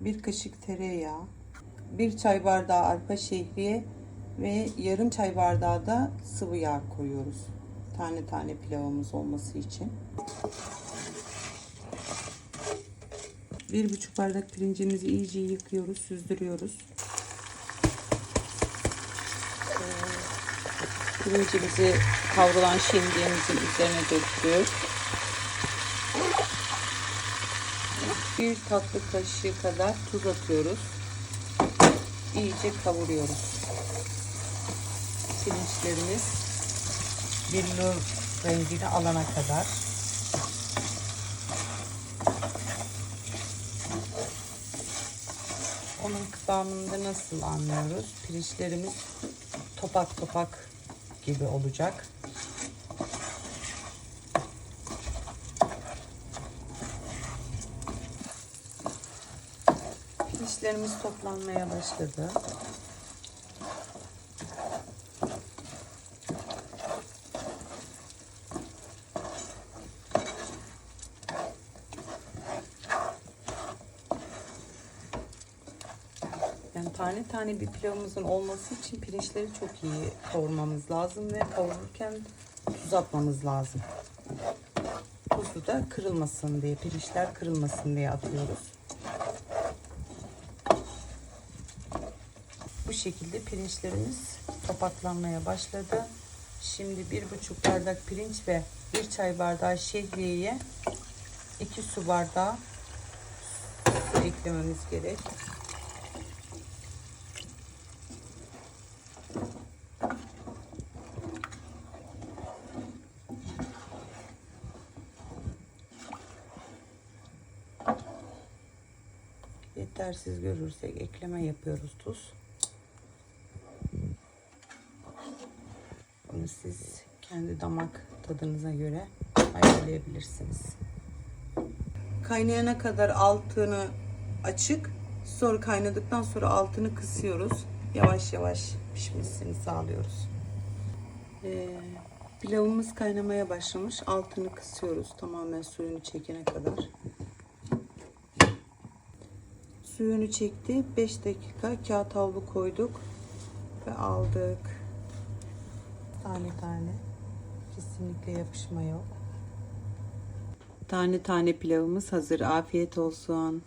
1 kaşık tereyağı, 1 çay bardağı arpa şehriye ve yarım çay bardağı da sıvı yağ koyuyoruz. Tane tane pilavımız olması için. 1,5 bardak pirincimizi iyice yıkıyoruz, süzdürüyoruz. Ee, pirincimizi kavrulan şendiğimizin üzerine döküyoruz. 1 tatlı kaşığı kadar tuz atıyoruz. İyice kavuruyoruz. Pirinçlerimiz billur rengini alana kadar Onun kıvamında nasıl anlıyoruz? Pirinçlerimiz topak topak gibi olacak. Pirinçlerimiz toplanmaya başladı. Yani tane tane bir pilavımızın olması için pirinçleri çok iyi kavurmamız lazım ve kavururken tuz atmamız lazım. Tuzu da kırılmasın diye, pirinçler kırılmasın diye atıyoruz. Şekilde pirinçlerimiz topaklanmaya başladı. Şimdi bir buçuk bardak pirinç ve bir çay bardağı şehriyeye iki su bardağı su eklememiz gerek. Yetersiz görürsek ekleme yapıyoruz tuz. Bunu siz kendi damak tadınıza göre ayarlayabilirsiniz. Kaynayana kadar altını açık, sonra kaynadıktan sonra altını kısıyoruz. Yavaş yavaş pişmesini sağlıyoruz. Ee, pilavımız kaynamaya başlamış. Altını kısıyoruz tamamen suyunu çekene kadar. Suyunu çekti. 5 dakika kağıt havlu koyduk ve aldık. Tane tane. Kesinlikle yapışma yok. Tane tane pilavımız hazır. Afiyet olsun.